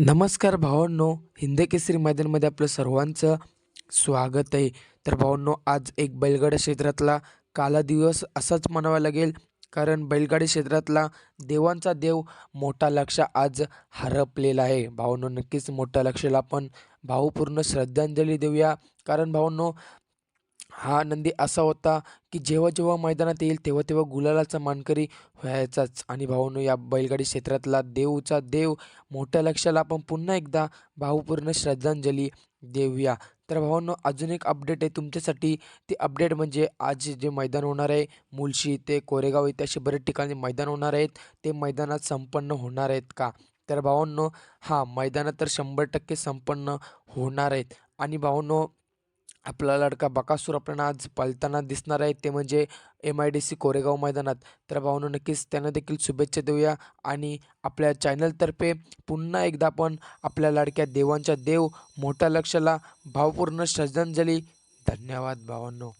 नमस्कार भावांनो हिंद केसरी मैदानमध्ये आपलं सर्वांचं स्वागत आहे. तर भावांनो आज एक बैलगाडी क्षेत्रातला काला दिवस असाच म्हणावा लागेल कारण बैलगाडी क्षेत्रातला देवांचा देव मोठा लक्ष आज हरपलेला आहे. भावांनो नक्कीच मोठ्या लक्षाला आपण भावपूर्ण श्रद्धांजली देऊया. कारण भावांनो हा नंदी असा होता की जेव्हा जेव्हा मैदानात येईल तेव्हा तेव्हा गुलालाचा मानकरी व्हायचाच. आणि भावांनो या बैलगाडी क्षेत्रातला देवचा देव मोठ्या लक्षाला आपण पुन्हा एकदा भावपूर्ण श्रद्धांजली देऊया. तर भावांनो अजून एक अपडेट आहे तुमच्यासाठी. ती अपडेट म्हणजे आज जे मैदान होणार आहे मुळशी ते कोरेगाव इथे असे बरेच ठिकाणी मैदान होणार आहेत. ते मैदानात संपन्न होणार आहेत का? तर भावांनो हा मैदानात तर शंभर टक्के संपन्न होणार आहेत. आणि भावांनो आपला लडका बकासूर आपल्याला आज पळताना दिसणार आहे. ते म्हणजे M I D C Koregaon मैदानात. तर भावांनो नक्कीच त्यांना देखील शुभेच्छा देऊया आणि आपल्या चॅनलतर्फे पुन्हा एकदा आपण आपल्या लाडक्या देवांच्या देव मोठ्या लक्षाला भावपूर्ण श्रद्धांजली. धन्यवाद भावांनो.